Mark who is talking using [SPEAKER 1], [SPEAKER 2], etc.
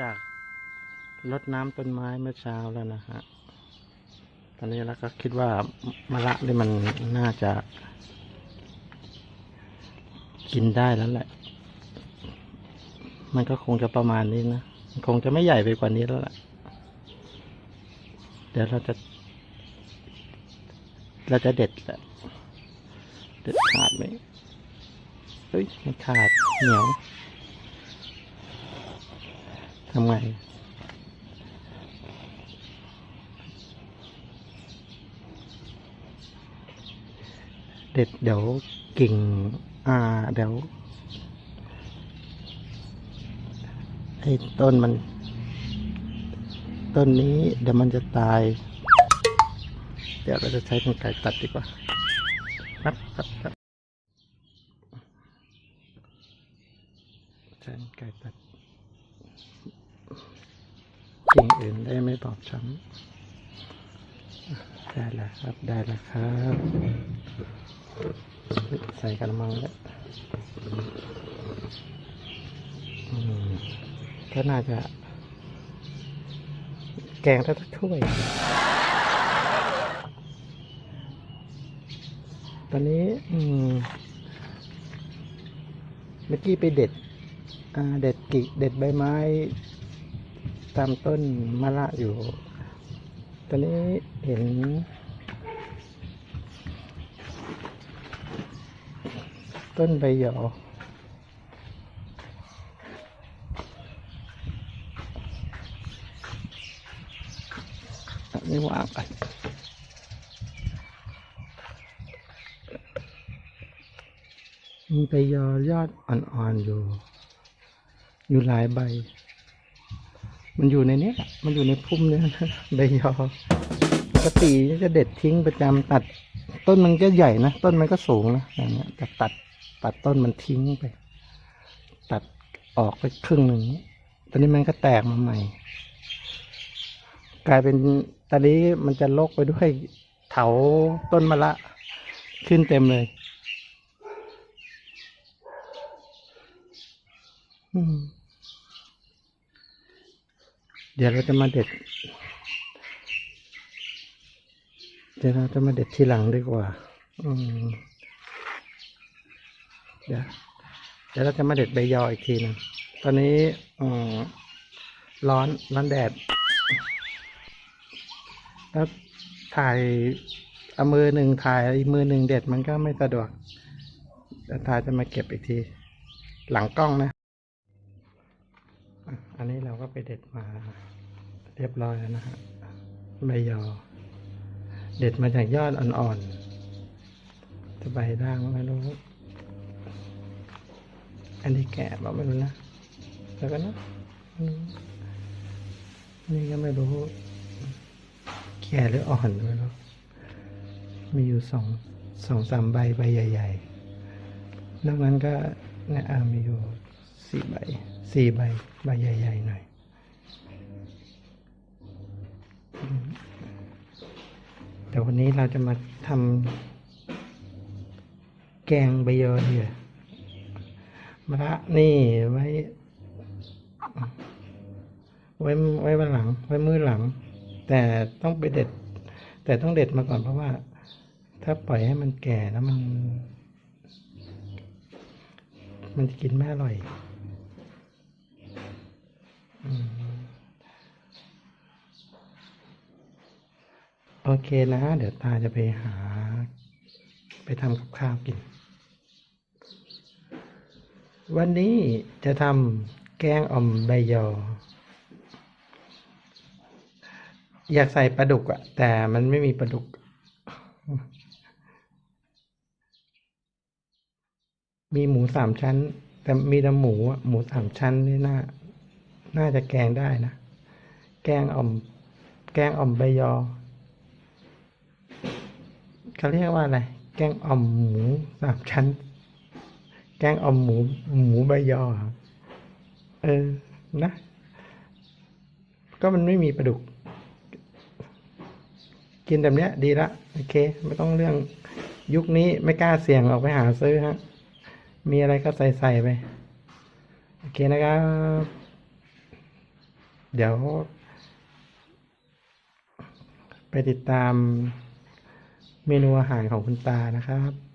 [SPEAKER 1] จากรดน้ำต้นไม้เมื่อเช้าแล้วนะฮะ ตอนนี้เราก็คิดว่ามะละนี่มันน่าจะ กินได้แล้วแหละ มันก็คงจะประมาณนี้นะมันคงจะไม่ใหญ่ไปกว่านี้แล้วแหละ เดี๋ยวเราจะ เราจะเด็ดแหละ เด็ดขาดไหมเฮ้ยไม่ขาดเหนียว ทำไงเด็ดเดี๋ยวกิ่ง อ่า เดี๋ยวไอ้ต้นมัน ต้นนี้เดี๋ยวมันจะตาย เดี๋ยวเราจะใช้กรรไกรตัดดีกว่าตัดตัดตัดใช้กรรไกรตัด กิ่งอื่นได้ไม่บอบช้ำได้แล้วครับ ได้แล้วครับ ใส่กระมังแล้วก็น่าจะ แกงถ้าถ้วย ตอนนี้อืมเมื่อกี้ไปเด็ดเด็ดกิ่งเด็ดใบไม้ ตามต้นมะละอยู่ ตอนนี้เห็น ต้นใบหยอนนี้วางกันมีใบยอยอดอ่อนๆอยู่ อยู่หลายใบ มันอยู่ในเนี้ยมันอยู่ในพุ่มเนี้ยใบยอปกติจะเด็ดทิ้งประจำตัด ต้นมันก็ใหญ่นะ ต้นมันก็สูงนะอย่างเงี้ยแต่ตัดตัดต้นมันทิ้งไป ตัดออกไปครึ่งหนึ่งตอนนี้มันก็แตกมาใหม่ กลายเป็นตอนนี้มันจะลกไปด้วยเถาต้นมะละขึ้นเต็มเลยอืม เดี๋ยวเราจะมาเด็ด เดี๋ยวเราจะมาเด็ดทีหลังดีกว่า อืมเดี๋ยวเดี๋ยวเราจะมาเด็ดใบยออีกทีหนึงตอนนี้อืมร้อนร้อนแดด แล้วถ่ายเอามือหนึ่งถ่ายอีกมือหนึ่งเด็ดมันก็ไม่สะดวกแต่ถ่ายจะมาเก็บอีกที หลังกล้องนะ อันนี้เราก็ไปเด็ดมาเรียบร้อยแล้วนะฮะใบยอ เด็ดมาจากยอดอ่อนๆจะใบด่างไม่รู้ อันนี้แก่บอกไม่รู้นะแล้วก็นะนี่ก็ไม่รู้แก่หรืออ่อนไม่รู้มีอยู่สองสองสามใบใบใหญ่ ๆนอกนั้นก็เนี่ยอ่ามีอยู่ สี่ใบสี่ใบใบใหญ่ๆหน่อยแต่วันนี้เราจะมาทำแกงใบยอเดียวมะระนี่ไว้ ไว้ไว้วันหลัง ไว้มือหลัง แต่ต้องไปเด็ด แต่ต้องเด็ดมาก่อนเพราะว่า ถ้าปล่อยให้มันแก่แล้วมัน มันจะกินไม่อร่อย โอเคนะ เดี๋ยวตาจะไปหา ไปทำกับข้าวกิน วันนี้จะทำแกงอ่อมใบยอ อยากใส่ปลาดุกอะแต่มันไม่มีปลาดุก มีหมูสามชั้น แต่มีแต่หมูหมูสามชั้นนี่น่า น่าจะแกงได้นะ แกงอ่อม แกงอ่อมใบยอเขาเรียกว่าอะไร แกงอ่อมหมูสามชั้น แกงอ่อมหมู หมูใบยอครับเออ นะ ก็มันไม่มีปลาดุก กินแบบเนี้ย ดีละ โอเค ไม่ต้องเรื่องยุคนี้ไม่กล้าเสี่ยงออกไปหาซื้อฮะ มีอะไรก็ใส่ใส่ไป โอเคนะครับ เดี๋ยว ไปติดตามเมนูอาหารของคุณตานะครับ